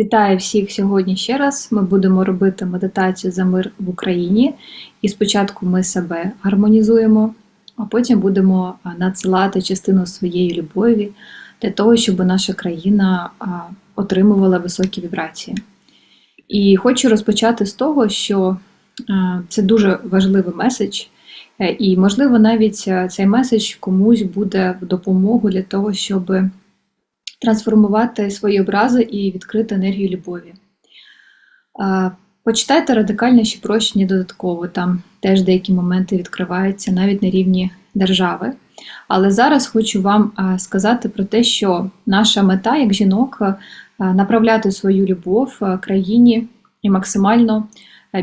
Вітаю всіх сьогодні ще раз. Ми будемо робити медитацію за мир в Україні. І спочатку ми себе гармонізуємо, а потім будемо надсилати частину своєї любові для того, щоб наша країна отримувала високі вібрації. І хочу розпочати з того, що це дуже важливий меседж, Е, і, можливо, навіть е, цей меседж комусь буде в допомогу для того, щоб трансформувати свої образи і відкрити енергію любові. Почитайте радикальніші прощення додатково, там теж деякі моменти відкриваються навіть на рівні держави. Але зараз хочу вам сказати про те, що наша мета як жінок направляти свою любов країні і максимально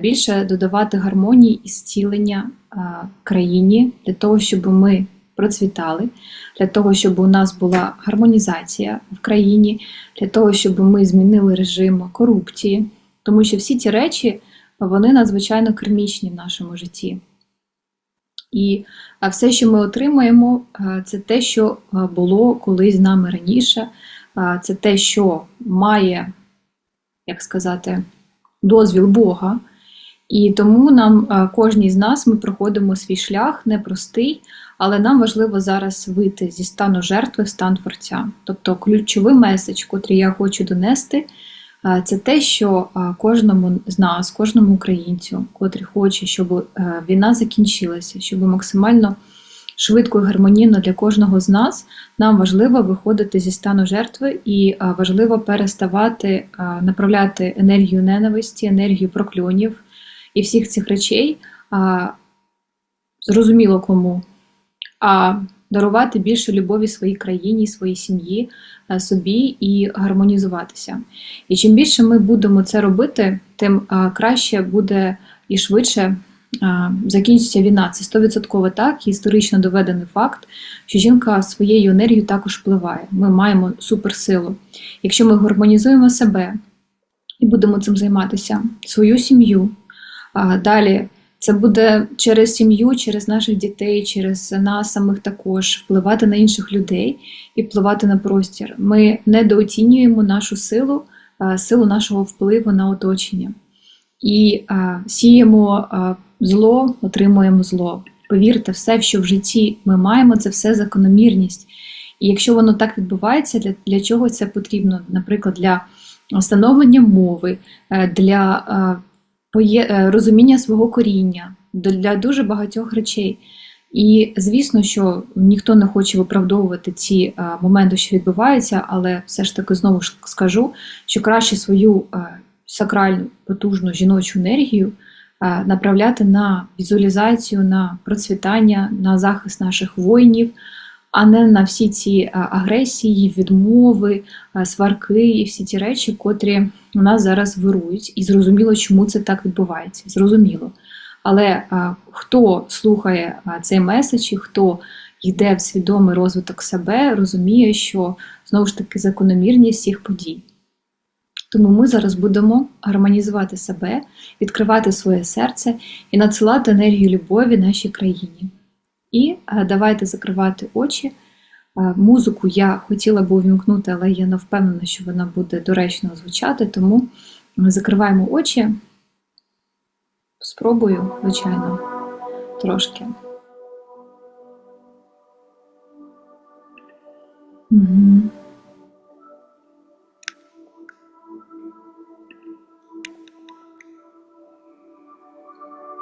більше додавати гармонії і зцілення країні для того, щоб ми процвітали, для того, щоб у нас була гармонізація в країні, для того, щоб ми змінили режим корупції, тому що всі ці речі вони надзвичайно кермічні в нашому житті. І все, що ми отримуємо, це те, що було колись з нами раніше, це те, що має, як сказати, дозвіл Бога. І тому нам кожній з нас ми проходимо свій шлях непростий, але нам важливо зараз вийти зі стану жертви в стан творця. Тобто ключовий меседж, котрий я хочу донести, це те, що кожному з нас, кожному українцю, котрий хоче, щоб е, війна закінчилася, щоб максимально швидко і гармонійно для кожного з нас, нам важливо виходити зі стану жертви і важливо переставати направляти енергію ненависті, енергію прокльонів і всіх цих речей. а, Зрозуміло кому а дарувати більше любові своїй країні, своїй сім'ї, е, собі і гармонізуватися. І чим більше ми будемо це робити, тим е, краще буде і швидше е, закінчиться війна. Це стовідсотково так, історично доведений факт, що жінка своєю енергією також впливає. Ми маємо суперсилу. Якщо ми гармонізуємо себе і будемо цим займатися, свою сім'ю, а далі. Це буде через сім'ю, через наших дітей, через нас самих також впливати на інших людей і впливати на простір. Ми недооцінюємо нашу силу, силу нашого впливу на оточення і сіємо зло, отримуємо зло. Повірте, все, що в житті ми маємо, це все закономірність. І якщо воно так відбувається, для, для чого це потрібно? Наприклад, для встановлення мови, е, для розуміння свого коріння для дуже багатьох речей. І звісно, що ніхто не хоче виправдовувати ці е, моменти, що відбуваються, але все ж таки знову ж скажу, що краще свою е, сакральну потужну жіночу енергію е, направляти на візуалізацію, на процвітання, на захист наших воїнів, а не на всі ці е, агресії, відмови, е, сварки і всі ті речі, котрі у нас зараз вирують. І зрозуміло, чому це так відбувається. Зрозуміло. Але а, хто слухає а, цей меседж, і хто йде в свідомий розвиток себе, розуміє, що знову ж таки закономірність всіх подій. Тому ми зараз будемо гармонізувати себе, відкривати своє серце і надсилати енергію любові нашій країні. І давайте закривати очі. Музику я хотіла б увімкнути, але я не впевнена, що вона буде доречно звучати, тому закриваємо очі. Спробую, звичайно, трошки.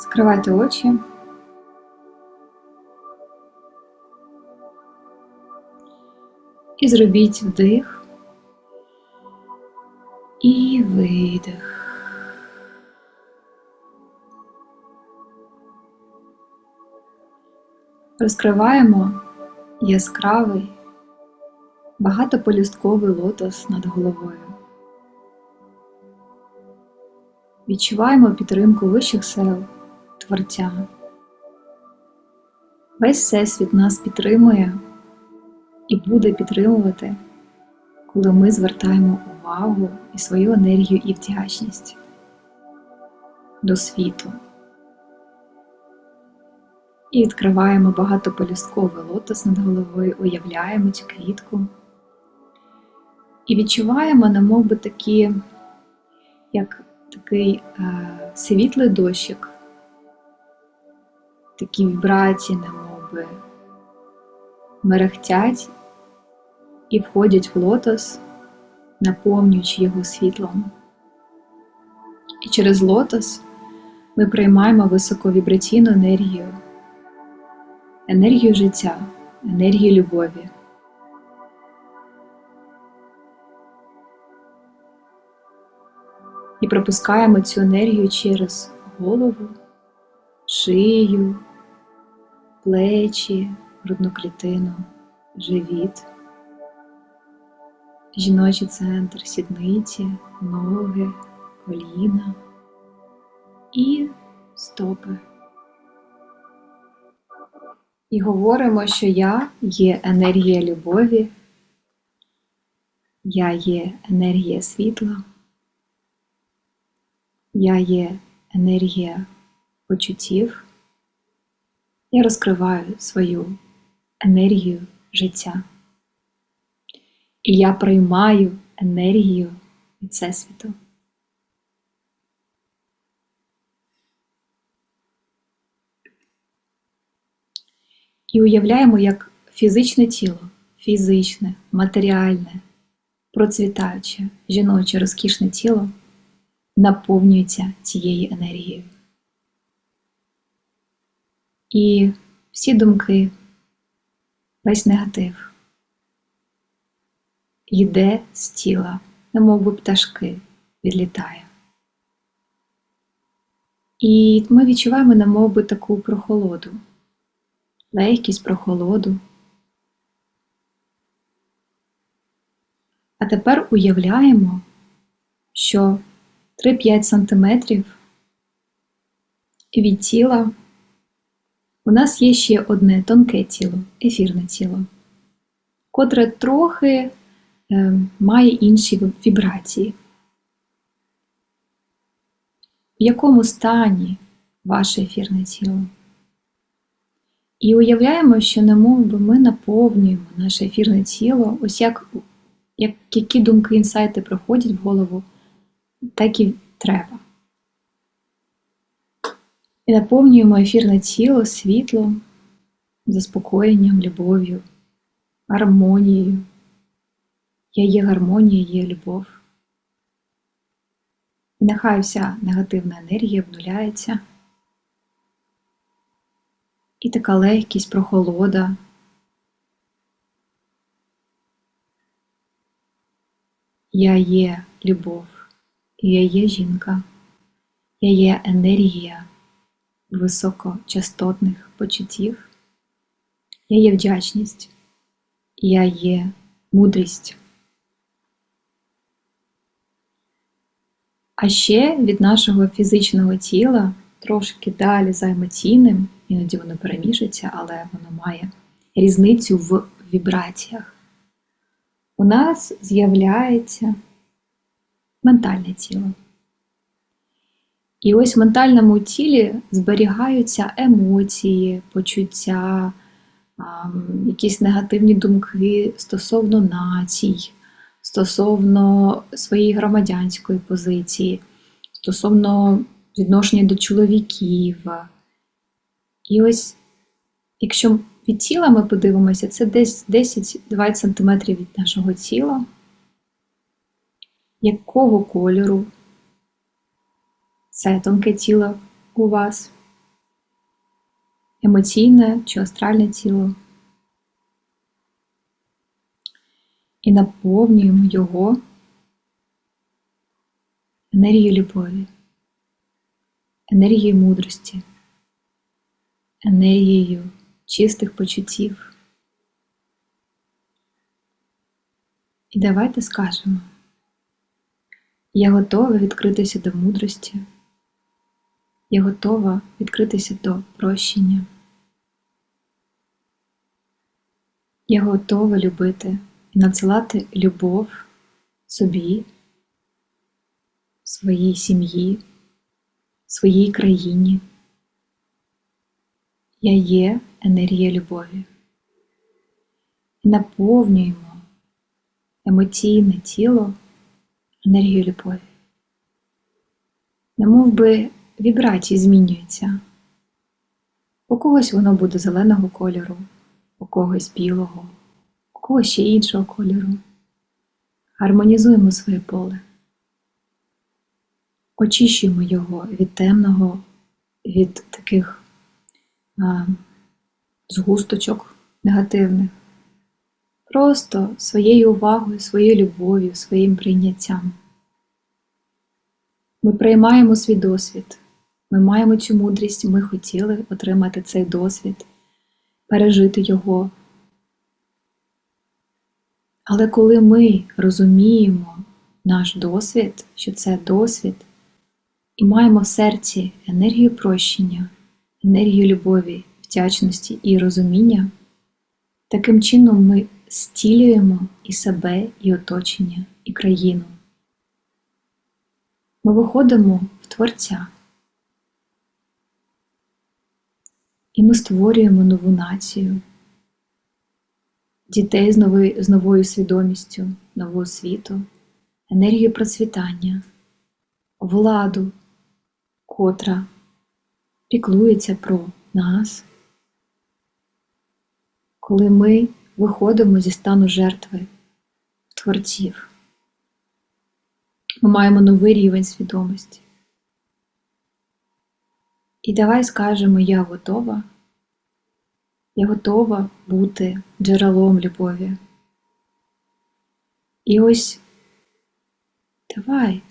Закривайте очі. І зробіть вдих і видих. Розкриваємо яскравий, багатополюстковий лотос над головою. Відчуваємо підтримку вищих сил, Творця. Весь Всесвіт нас підтримує і буде підтримувати, коли ми звертаємо увагу і свою енергію і вдячність до світу. І відкриваємо багатополюстковий лотос над головою, уявляємо цю квітку. І відчуваємо, немов би такі як такий е, світлий дощик, такі вібрації, немоби, мерехтять і входять в лотос, наповнюючи його світлом. І через лотос ми приймаємо високовібраційну енергію, енергію життя, енергію любові. І пропускаємо цю енергію через голову, шию, плечі, грудну клітину, живіт, жіночий центр, сідниці, ноги, коліна і стопи. І говоримо, що я є енергія любові, я є енергія світла. Я є енергія почуттів. Я розкриваю свою енергію життя. І я приймаю енергію від Всесвіту. І уявляємо, як фізичне тіло, фізичне, матеріальне, процвітаюче, жіноче, розкішне тіло наповнюється цією енергією. І всі думки, весь негатив йде з тіла, немов би пташки відлітає. І ми відчуваємо немов би таку прохолоду, легкість прохолоду. А тепер уявляємо, що 3-5 см від тіла у нас є ще одне тонке тіло, ефірне тіло, котре трохи має інші вібрації. В якому стані ваше ефірне тіло? І уявляємо, що немов би ми наповнюємо наше ефірне тіло, ось як, як які думки, інсайти приходять в голову так і треба. І наповнюємо ефірне тіло світлом, заспокоєнням, любов'ю, гармонією. Я є гармонія, є любов. І нехай вся негативна енергія обнуляється. І така легкість, прохолода. Я є любов. Я є жінка, я є енергія високочастотних почуттів, я є вдячність, я є мудрість. А ще від нашого фізичного тіла трошки далі за емоційним, іноді воно перемішується, але воно має різницю в вібраціях. У нас з'являється ментальне тіло. І ось в ментальному тілі зберігаються емоції, почуття, якісь негативні думки стосовно націй, стосовно своєї громадянської позиції, стосовно відношення до чоловіків. І ось, якщо від тіла ми подивимося, це десь 10-20 см від нашого тіла якого кольору це тонке тіло у вас, емоційне чи астральне тіло. І наповнюємо його енергією любові, енергією мудрості, енергією чистих почуттів. І давайте скажемо. Я готова відкритися до мудрості. Я готова відкритися до прощення. Я готова любити надсилати любов собі, своїй сім'ї, своїй країні. Я є енергія любові. І наповнюємо емоційне тіло енергію любові. немов би вібрації змінюються. У когось воно буде зеленого кольору, у когось білого, ще іншого кольору. Гармонізуємо своє поле, очищуємо його від темного, від таких а, згусточок негативних, просто своєю увагою, своєю любов'ю, своїм прийняттям. Ми приймаємо свій досвід, ми маємо цю мудрість, ми хотіли отримати цей досвід, пережити його. Але коли ми розуміємо наш досвід, що це досвід, і маємо в серці енергію прощення, енергію любові, вдячності і розуміння, таким чином ми стілюємо і себе, і оточення, і країну. Ми виходимо в Творця. І ми створюємо нову націю, дітей з новою, з новою свідомістю, нового світу, енергію процвітання, владу, котра піклується про нас, коли ми виходимо зі стану жертви творців. Ми маємо новий рівень свідомості. І давай скажемо, я готова. Я готова бути джерелом любові. І ось давай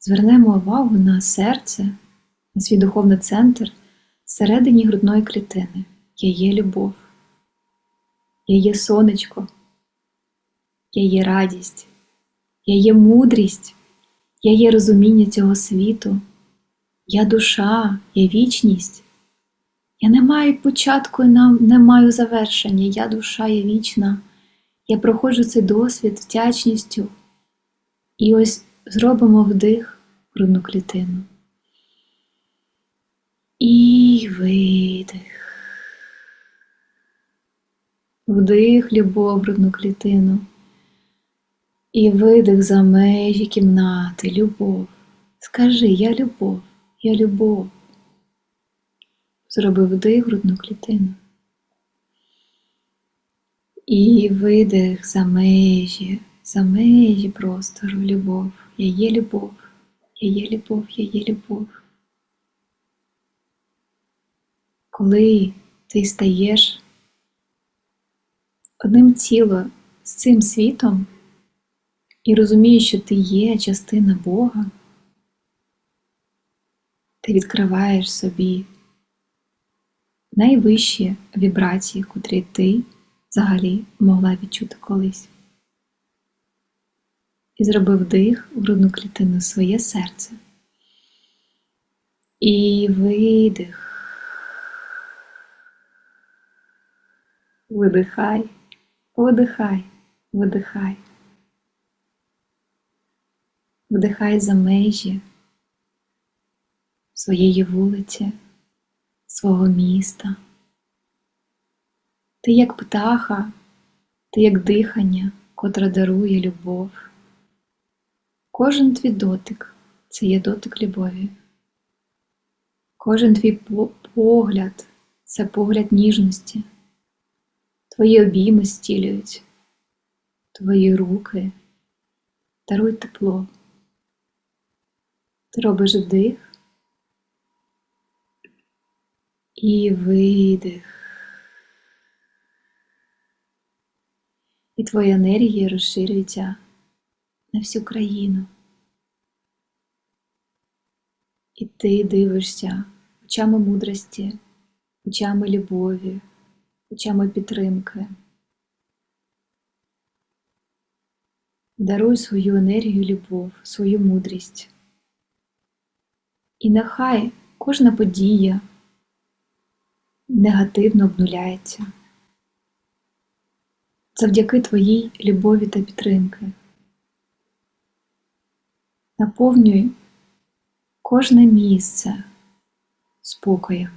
звернемо увагу на серце, на свій духовний центр всередині грудної клітини. Я є любов, я є сонечко, я є радість, я є мудрість, я є розуміння цього світу. Я душа, я вічність. Я не маю початку і не маю завершення. Я душа, я вічна. Я проходжу цей досвід вдячністю. І ось зробимо вдих грудну клітину. І видих. Вдих любов грудну клітину. І видих за межі кімнати, любов. Скажи, я любов. Я любов. Зробив вдих грудну клітину. І видих за межі, за межі простору, любов. Я є любов, я є любов, я є любов. Коли ти стаєш одним ціло з цим світом і розумієш, що ти є частина Бога ти відкриваєш собі найвищі вібрації, котрі ти взагалі могла відчути колись. І зробив дих в грудну клітину своє серце. І видих. Видихай, видихай, видихай. Вдихай за межі своєї вулиці, свого міста. Ти як птаха, ти як дихання, котре дарує любов. Кожен твій дотик це є дотик любові. Кожен твій погляд це погляд ніжності. Твої обійми стілюють, твої руки дарують тепло. Ти робиш вдих і видих. І твоя енергія розширюється на всю країну. І ти дивишся очами мудрості, очами любові, очами підтримки. Даруй свою енергію, любов, свою мудрість. І нехай кожна подія негативно обнуляється. Завдяки твоїй любові та підтримки. Наповнюй кожне місце спокоєм,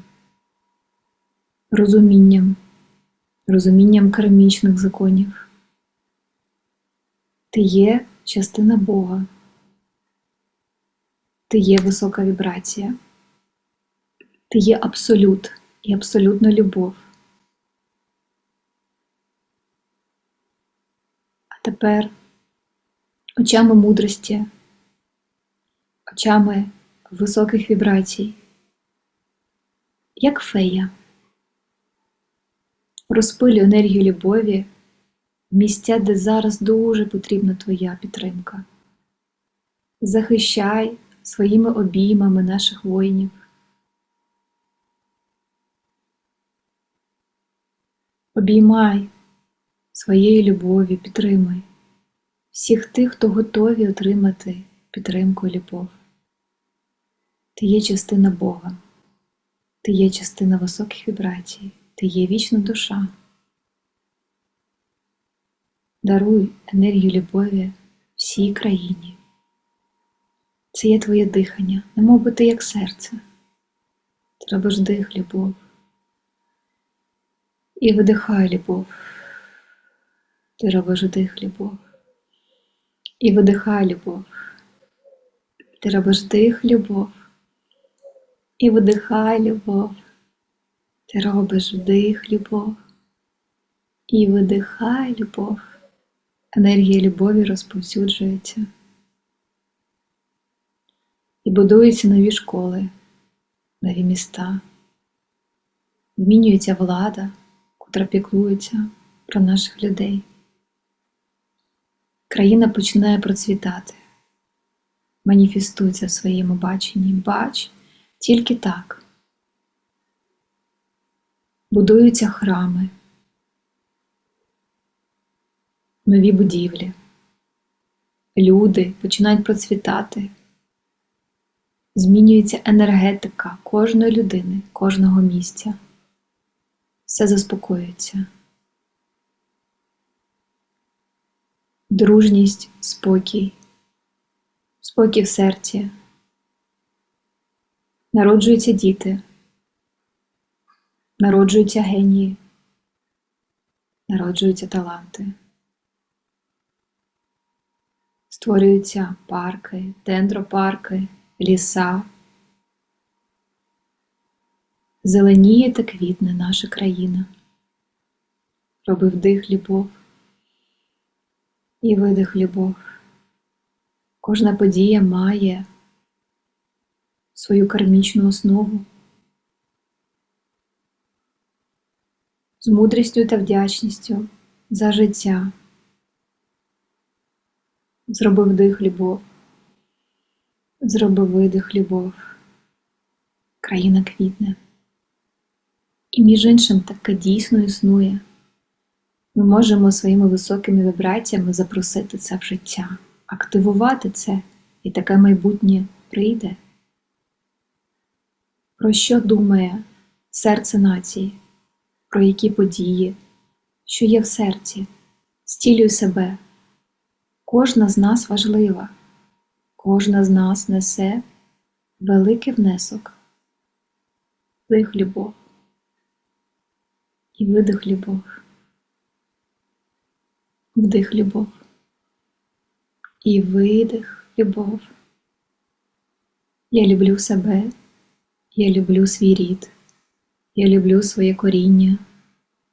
розумінням, розумінням кармічних законів. Ти є частина Бога. Ти є висока вібрація. Ти є абсолют і абсолютна любов. А тепер очами мудрості, очами високих вібрацій, як фея, розпилю енергію любові в місця, де зараз дуже потрібна твоя підтримка. Захищай своїми обіймами наших воїнів. Обіймай своєю любов'ю, підтримай всіх тих, хто готові отримати підтримку і любов. Ти є частина Бога, ти є частина високих вібрацій, ти є вічна душа. Даруй енергію любові всій країні. Це є твоє дихання, немов би ти як серце. Ти робиш дих, любов. І видихай любов. Ти робиш дих, любов. І видихай любов. Ти робиш дих, любов. І видихай любов. Ти робиш вдих, любов. І видихай любов. Енергія любові розповсюджується. І будуються нові школи, нові міста. Змінюється влада, котра піклується про наших людей. Країна починає процвітати, маніфестується в своєму баченні. Бач тільки так. Будуються храми, нові будівлі. Люди починають процвітати. Змінюється енергетика кожної людини, кожного місця. Все заспокоюється. Дружність, спокій, спокій в серці. Народжуються діти, народжуються генії, народжуються таланти. Створюються парки, дендропарки ліса. Зеленіє та квітне наша країна, робив дих любов і видих любов. Кожна подія має свою кармічну основу. З мудрістю та вдячністю за життя. Зробив дих любов. Зроби видих, любов, країна квітне. І між іншим таке дійсно існує. Ми можемо своїми високими вібраціями запросити це в життя, активувати це, і таке майбутнє прийде. Про що думає серце нації, про які події, що є в серці, стілюй себе. Кожна з нас важлива. Кожна з нас несе великий внесок, вдих любов і видих любов, вдих любов і видих любов. Я люблю себе, я люблю свій рід, я люблю своє коріння,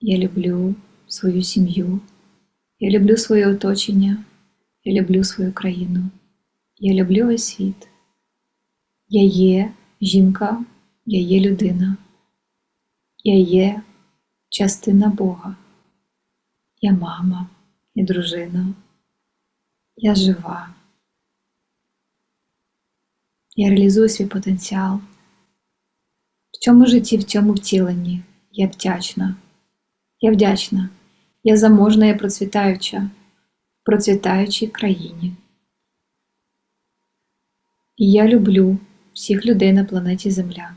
я люблю свою сім'ю, я люблю своє оточення, я люблю свою країну. Я люблю весь світ. Я є жінка, я є людина. Я є частина Бога. Я мама і дружина. Я жива. Я реалізую свій потенціал. В цьому житті, в цьому втіленні я вдячна. Я вдячна. Я заможна і процвітаюча в процвітаючій країні. І я люблю всіх людей на планеті Земля.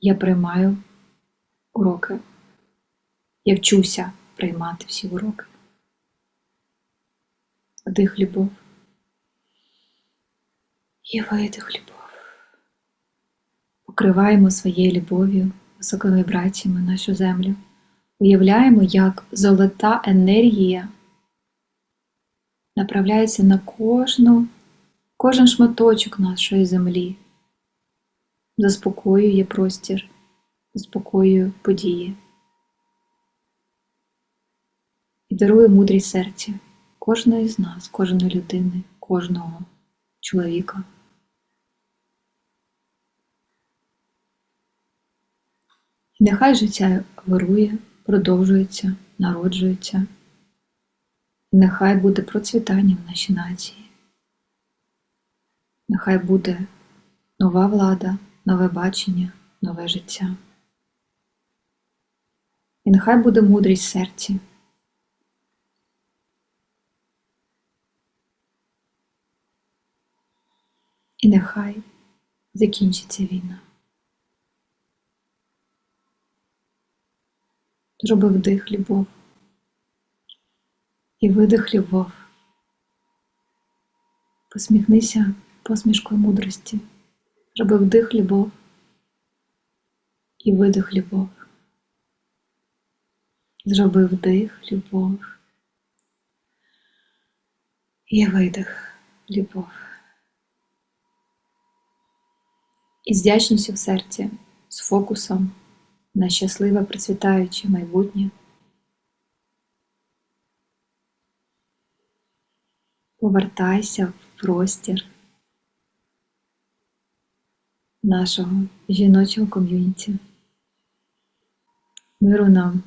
Я приймаю уроки. Я вчуся приймати всі уроки. Вдих любов. І видих любов. Покриваємо своєю любов'ю, високими вібраціями нашу землю. Уявляємо, як золота енергія направляється на кожну кожен шматочок нашої землі, заспокоює простір, заспокоює події і дарує мудрість серці кожної з нас, кожної людини, кожного чоловіка. І нехай життя вирує, продовжується, народжується. Нехай буде процвітання в нашій нації. Нехай буде нова влада, нове бачення, нове життя. І нехай буде мудрість серці. І нехай закінчиться війна. Зроби вдих любов і видих любов. Посміхнися посмішкою мудрості. Зроби вдих любов і видих любов. Зроби вдих любов і видих любов. І з вдячністю в серці, з фокусом на щасливе процвітаюче майбутнє. Повертайся в простір нашого жіночого ком'юніті. Миру нам!